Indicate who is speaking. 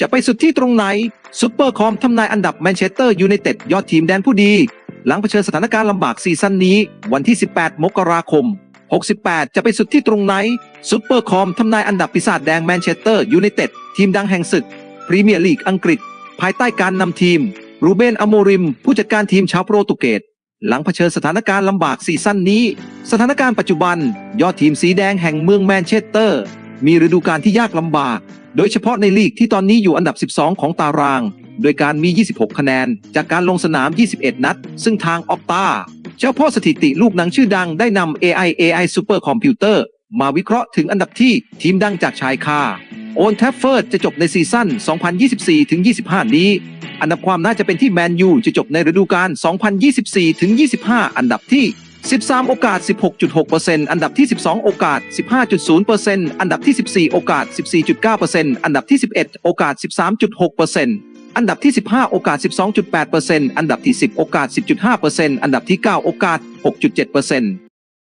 Speaker 1: จะไปสุดที่ตรงไหนซุปเปอร์คอมทำนายอันดับแมนเชสเตอร์ยูไนเต็ดยอดทีมแดนผู้ดี หลังเผชิญสถานการณ์ลำบากซีซั่นนี้ วันที่ 18 มกราคม 68 จะไปสุดที่ตรงไหนซุปเปอร์คอมทำนายอันดับปีศาจแดงแมนเชสเตอร์ยูไนเต็ดทีมดังแห่งศึกพรีเมียร์ลีกอังกฤษ ภายใต้การนำทีม รูเบนอโมริม ผู้จัดการทีมชาวโปรตุเกสหลังเผชิญสถานการณ์ลำบากซีซั่นนี้ สถานการณ์ปัจจุบัน ยอดทีมสีแดงแห่งเมืองแมนเชสเตอร์ มีฤดูกาลที่ยากลำบาก โดยเฉพาะในลีกที่ตอนนี้อยู่อันดับ 12 ของตาราง โดยการมี 26 คะแนน จากการลงสนาม 21 นัด ซึ่งทางออกตาเจ้าพ่อสถิติลูกหนังชื่อดังได้นำ AI AI Super Computer มาวิเคราะห์ถึงอันดับที่ทีมดังจากชายคาโอนแทฟเฟิร์ดจะจบในซีซั่น 2024-25 นี้ อันดับความน่าจะเป็นที่แมนยูจะจบในฤดูกาล 2024-25 อันดับที่ 13 โอกาส 16.6%อันดับที่ 12 โอกาส 15.0%อันดับที่ 14 โอกาส 14.9%อันดับที่ 11 โอกาส 13.6%อันดับที่ 15 โอกาส 12.8%อันดับที่ 10 โอกาส 10.5%อันดับที่ 9 โอกาส 6.7%